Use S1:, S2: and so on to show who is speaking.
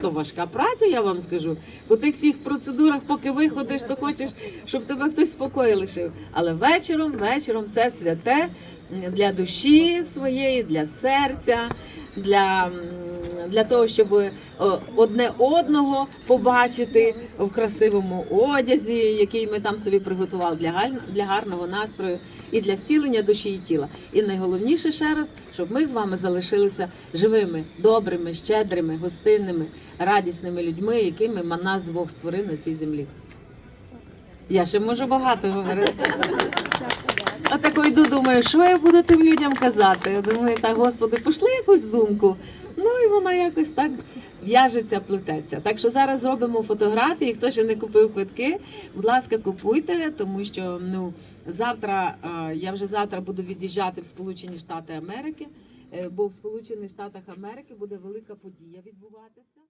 S1: То важка праця, я вам скажу. По тих всіх процедурах, поки виходиш, то хочеш, щоб тебе хтось в лишив. Але вечором, вечором це святе для душі своєї, для серця, для, для того, щоб одне одного побачити в красивому одязі, який ми там собі приготували для, для гарного настрою і для зцілення душі і тіла. І найголовніше ще раз, щоб ми з вами залишилися живими, добрими, щедрими, гостинними, радісними людьми, якими нас Бог створив на цій землі. Я ще можу багато говорити. А тако йду, думаю, що я буду тим людям казати. Я думаю, так, Господи, пошли якусь думку. Ну і вона якось так в'яжеться, плететься. Так що зараз зробимо фотографії. Хто ще не купив квитки, будь ласка, купуйте, тому що ну завтра я вже завтра буду від'їжджати в Сполучені Штати Америки, е, бо в Сполучених Штатах Америки буде велика подія відбуватися.